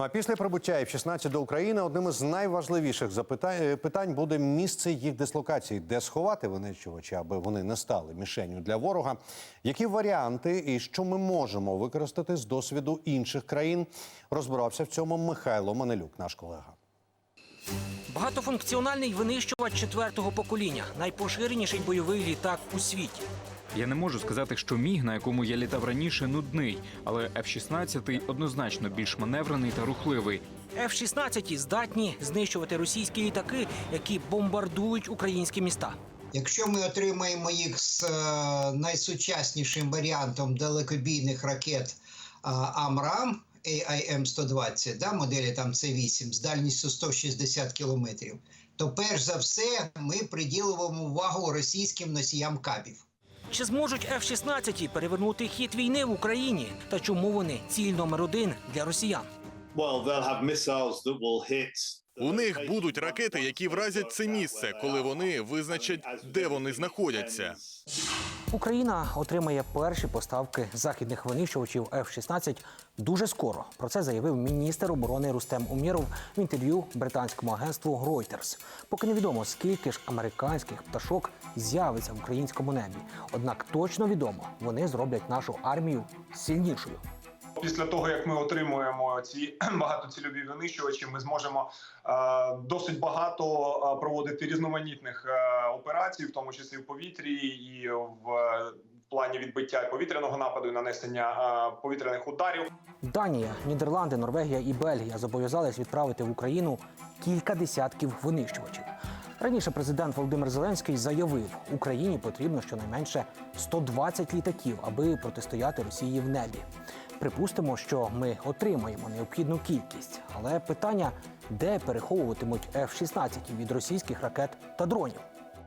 А після прибуття F-16 до України одним із найважливіших питань буде місце їх дислокації, де сховати винищувачі, аби вони не стали мішенню для ворога. Які варіанти і що ми можемо використати з досвіду інших країн? Розбирався в цьому Михайло Манелюк, наш колега. Багатофункціональний винищувач четвертого покоління, найпоширеніший бойовий літак у світі. Я не можу сказати, що міг, на якому я літав раніше, нудний, але F-16 однозначно більш маневрений та рухливий. F-16 здатні знищувати російські літаки, які бомбардують українські міста. Якщо ми отримаємо їх з е, найсучаснішим варіантом далекобійних ракет е, АМРАМ AIM-120, да, моделі там С-8 з дальністю 160 кілометрів, то перш за все ми приділимо увагу російським носіям кабів. Чи зможуть F-16 перевернути хід війни в Україні? Та чому вони ціль номер один для росіян? Well, they'll have missiles that will hit. У них будуть ракети, які вразять це місце, коли вони визначать, де вони знаходяться. Україна отримає перші поставки західних винищувачів F-16 дуже скоро. Про це заявив міністр оборони Рустем Умєров в інтерв'ю британському агентству Reuters. Поки невідомо, скільки ж американських пташок з'явиться в українському небі. Однак точно відомо, вони зроблять нашу армію сильнішою. Після того, як ми отримуємо ці багатоцільові винищувачі, ми зможемо е, досить багато е, проводити різноманітних е, операцій, в тому числі в повітрі і в, плані відбиття повітряного нападу і нанесення повітряних ударів. Данія, Нідерланди, Норвегія і Бельгія зобов'язались відправити в Україну кілька десятків винищувачів. Раніше президент Володимир Зеленський заявив, Україні потрібно щонайменше 120 літаків, аби протистояти Росії в небі. Припустимо, що ми отримаємо необхідну кількість, але питання, де переховуватимуть F-16 від російських ракет та дронів.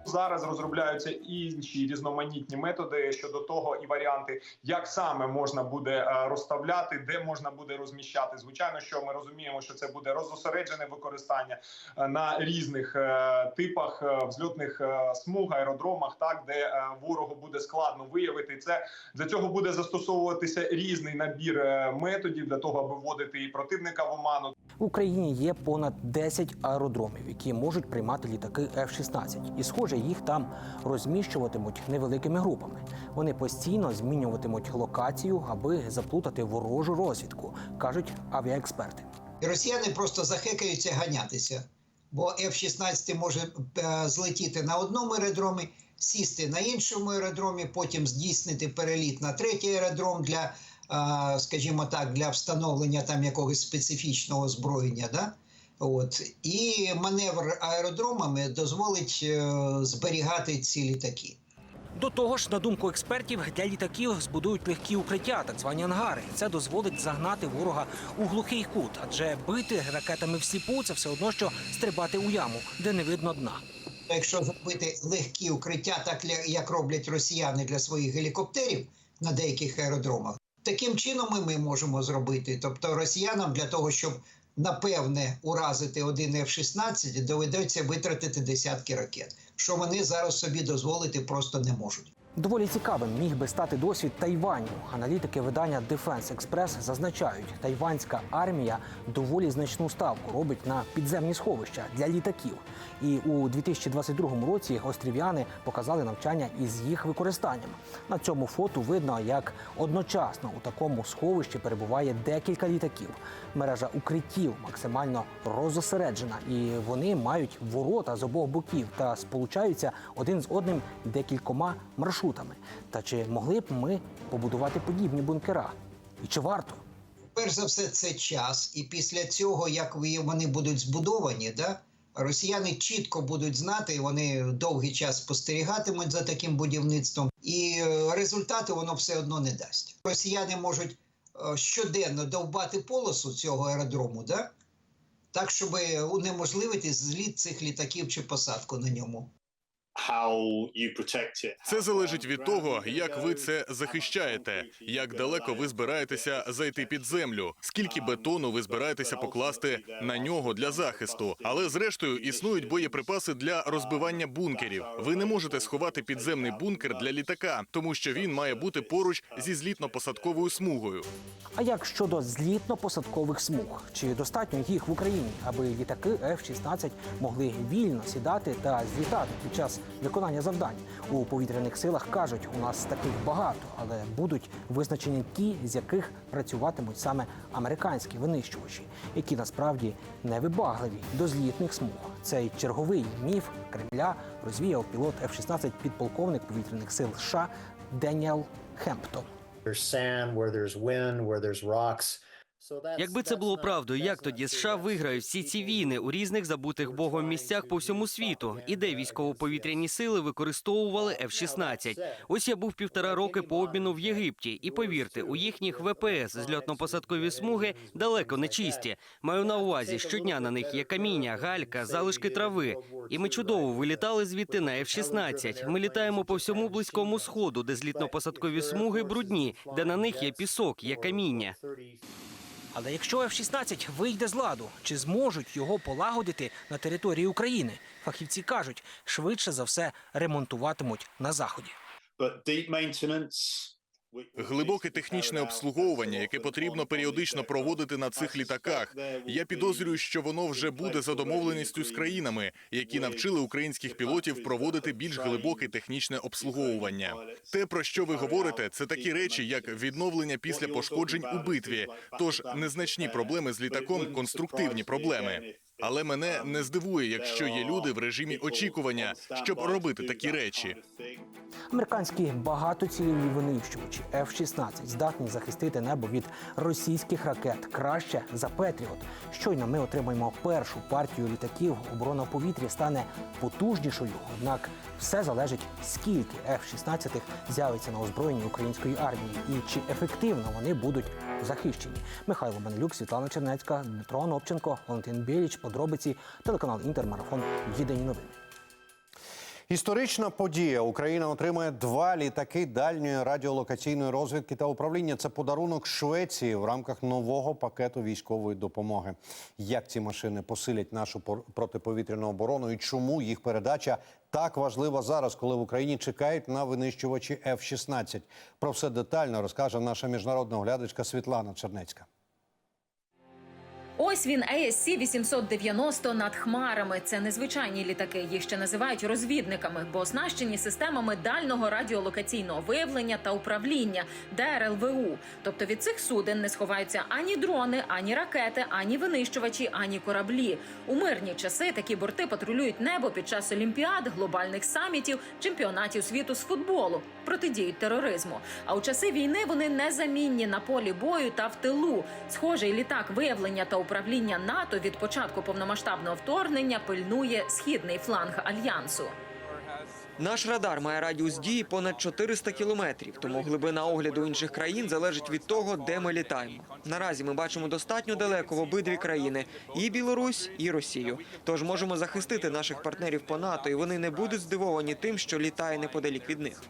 Зараз розробляються інші різноманітні методи щодо того і варіанти, як саме можна буде е, розставляти, де можна буде розміщати. Звичайно, що ми розуміємо, що це буде розосереджене використання е, на різних е, типах взльотних смуг, аеродромах, так де ворогу буде складно виявити це. Для цього буде застосовуватися різний набір методів для того, аби вводити і противника в оману. В Україні є понад 10 аеродромів, які можуть приймати літаки F-16. І, схоже, їх там розміщуватимуть невеликими групами. Вони постійно змінюватимуть локацію, аби заплутати ворожу розвідку, кажуть авіаексперти. Росіяни просто захекаються ганятися, бо F-16 може е, злетіти на одному аеродромі, сісти на іншому аеродромі, потім здійснити переліт на третій аеродром для, скажімо так, для встановлення там якогось специфічного озброєння. Да? От. І маневр аеродромами дозволить е, зберігати ці літаки. До того ж, на думку експертів, для літаків збудують легкі укриття, так звані ангари. Це дозволить загнати ворога у глухий кут, адже бити ракетами в сліпу – це все одно, що стрибати у яму, де не видно дна. Якщо зробити легкі укриття, так як роблять росіяни для своїх гелікоптерів на деяких аеродромах, таким чином і ми можемо зробити. Тобто росіянам для того, щоб напевне уразити один F-16, доведеться витратити десятки ракет, що вони зараз собі дозволити просто не можуть. Доволі цікавим міг би стати досвід Тайваню. Аналітики видання Defense Express зазначають, тайванська армія доволі значну ставку робить на підземні сховища для літаків. І у 2022 році острів'яни показали навчання із їх використанням. На цьому фото видно, як одночасно у такому сховищі перебуває декілька літаків. Мережа укриттів максимально розосереджена, і вони мають ворота з обох боків та сполучаються один з одним декількома маршрутами. Та чи могли б ми побудувати подібні бункера? І чи варто? Перш за все, це час, і після цього, як вони будуть збудовані, да, росіяни чітко будуть знати, вони довгий час спостерігатимуть за таким будівництвом, і е, результати воно все одно не дасть. Росіяни можуть е, щоденно довбати полосу цього аеродрому, да, так, щоб унеможливити зліт цих літаків чи посадку на ньому. Це залежить від того, як ви це захищаєте, як далеко ви збираєтеся зайти під землю, скільки бетону ви збираєтеся покласти на нього для захисту. Але зрештою існують боєприпаси для розбивання бункерів. Ви не можете сховати підземний бункер для літака, тому що він має бути поруч зі злітно-посадковою смугою. А як щодо злітно-посадкових смуг? Чи достатньо їх в Україні, аби літаки F-16 могли вільно сідати та злітати під час виконання завдань? У повітряних силах кажуть, у нас таких багато, але будуть визначені ті, з яких працюватимуть саме американські винищувачі, які насправді невибагливі до злітних смуг. Цей черговий міф Кремля розвіяв пілот F-16 підполковник повітряних сил США Деніел Хемптон. there's sand, where there's wind, where there's rocks. Якби це було правдою, як тоді США виграють всі ці війни у різних забутих богом місцях по всьому світу, і де військово-повітряні сили використовували F-16. Ось я був півтора роки по обміну в Єгипті, і повірте, у їхніх ВПС зльотно-посадкові смуги далеко не чисті. Маю на увазі, щодня на них є каміння, галька, залишки трави. І ми чудово вилітали звідти на F-16. Ми літаємо по всьому близькому сходу, де злітно-посадкові смуги брудні, де на них є пісок, є каміння. Але якщо F-16 вийде з ладу, чи зможуть його полагодити на території України? Фахівці кажуть, швидше за все ремонтуватимуть на заході. Глибоке технічне обслуговування, яке потрібно періодично проводити на цих літаках. Я підозрюю, що воно вже буде за домовленістю з країнами, які навчили українських пілотів проводити більш глибоке технічне обслуговування. Те, про що ви говорите, це такі речі, як відновлення після пошкоджень у битві. Тож незначні проблеми з літаком конструктивні проблеми. Але мене не здивує, якщо є люди в режимі очікування, щоб робити такі речі. Американські багатоцільові винищувачі F-16 здатні захистити небо від російських ракет краще за Петріот. Щойно ми отримаємо першу партію літаків. Оборона в повітрі стане потужнішою. Однак все залежить, скільки F-16 з'явиться на озброєнні української армії і чи ефективно вони будуть захищені. Михайло Банелюк, Світлана Чернецька, Дмитро Анопченко, Валентин Біліч. Подробиці телеканал Інтермарафон. Єдині новини. Історична подія. Україна отримає два літаки дальньої радіолокаційної розвідки та управління. Це подарунок Швеції в рамках нового пакету військової допомоги. Як ці машини посилять нашу протиповітряну оборону і чому їх передача так важлива зараз, коли в Україні чекають на винищувачі F-16? Про все детально розкаже наша міжнародна оглядачка Світлана Чернецька. Ось він ASC 890 над хмарами. Це незвичайні літаки. Їх ще називають розвідниками, бо оснащені системами дальнього радіолокаційного виявлення та управління ДРЛВУ. Тобто від цих суден не сховаються ані дрони, ані ракети, ані винищувачі, ані кораблі. У мирні часи такі борти патрулюють небо під час олімпіад, глобальних самітів, чемпіонатів світу з футболу, протидіють тероризму. А у часи війни вони незамінні на полі бою та в тилу. Схожий літак виявлення та управління НАТО від початку повномасштабного вторгнення пильнує східний фланг альянсу. Наш радар має радіус дії понад 400 кілометрів, тому глибина огляду інших країн залежить від того, де ми літаємо. Наразі ми бачимо достатньо далеко в обидві країни і Білорусь, і Росію. Тож можемо захистити наших партнерів по НАТО, і вони не будуть здивовані тим, що літає неподалік від них.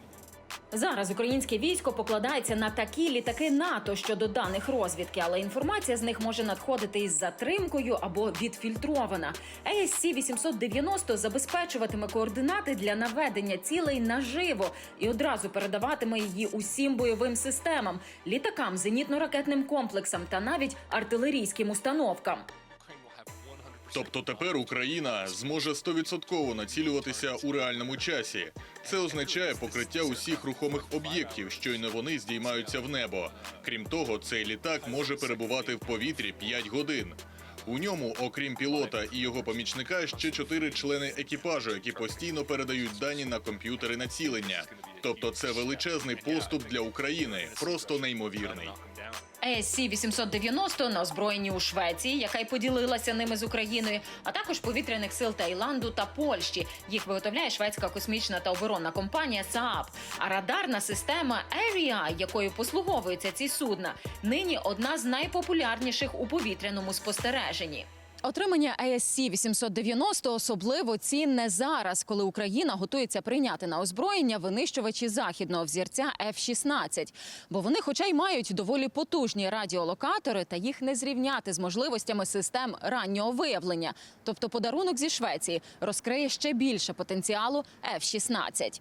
Зараз українське військо покладається на такі літаки НАТО щодо даних розвідки, але інформація з них може надходити із затримкою або відфільтрована. ASC 890 забезпечуватиме координати для наведення цілей наживо і одразу передаватиме її усім бойовим системам, літакам, зенітно-ракетним комплексам та навіть артилерійським установкам. Тобто тепер Україна зможе стовідсотково націлюватися у реальному часі. Це означає покриття усіх рухомих об'єктів, щойно вони здіймаються в небо. Крім того, цей літак може перебувати в повітрі 5 годин. У ньому, окрім пілота і його помічника, ще чотири члени екіпажу, які постійно передають дані на комп'ютери націлення. Тобто, це величезний поступ для України, просто неймовірний. ASC 890 на озброєнні у Швеції, яка й поділилася ними з Україною, а також повітряних сил Таїланду та Польщі. Їх виготовляє шведська космічна та оборонна компанія СААП. А радарна система Area, якою послуговуються ці судна, нині одна з найпопулярніших у повітряному спостереженні. Отримання ASC 890 особливо цінне зараз, коли Україна готується прийняти на озброєння винищувачі західного взірця F-16. Бо вони, хоча й мають доволі потужні радіолокатори, та їх не зрівняти з можливостями систем раннього виявлення. Тобто подарунок зі Швеції розкриє ще більше потенціалу F-16.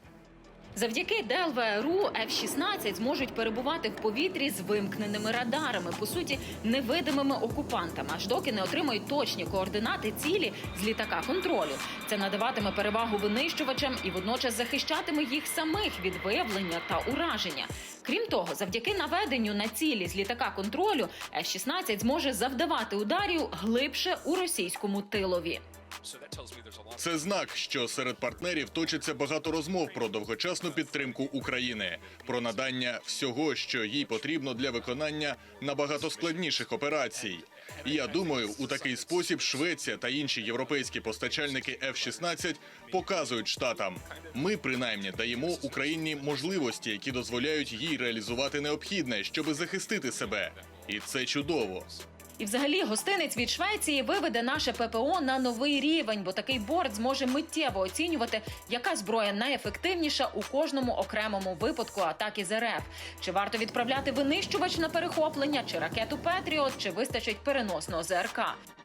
Завдяки ДЛВРУ F-16 зможуть перебувати в повітрі з вимкненими радарами, по суті, невидимими окупантами, аж доки не отримають точні координати цілі з літака контролю. Це надаватиме перевагу винищувачам і водночас захищатиме їх самих від виявлення та ураження. Крім того, завдяки наведенню на цілі з літака контролю F-16 зможе завдавати ударів глибше у російському тилові. Це знак, що серед партнерів точиться багато розмов про довгочасну підтримку України, про надання всього, що їй потрібно для виконання набагато складніших операцій. І я думаю, у такий спосіб Швеція та інші європейські постачальники F-16 показують штатам. Ми принаймні даємо Україні можливості, які дозволяють їй реалізувати необхідне, щоби захистити себе. І це чудово. І, взагалі, гостинець від Швеції виведе наше ППО на новий рівень, бо такий борт зможе миттєво оцінювати, яка зброя найефективніша у кожному окремому випадку атаки з РФ. Чи варто відправляти винищувач на перехоплення, чи ракету Петріот, чи вистачить переносного ЗРК.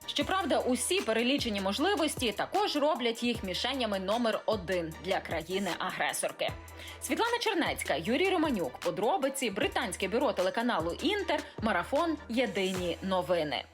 Щоправда, усі перелічені можливості також роблять їх мішенями номер один для країни-агресорки. Світлана Чернецька, Юрій Романюк, подробиці, британське бюро телеканалу Інтер, марафон Єдині новини.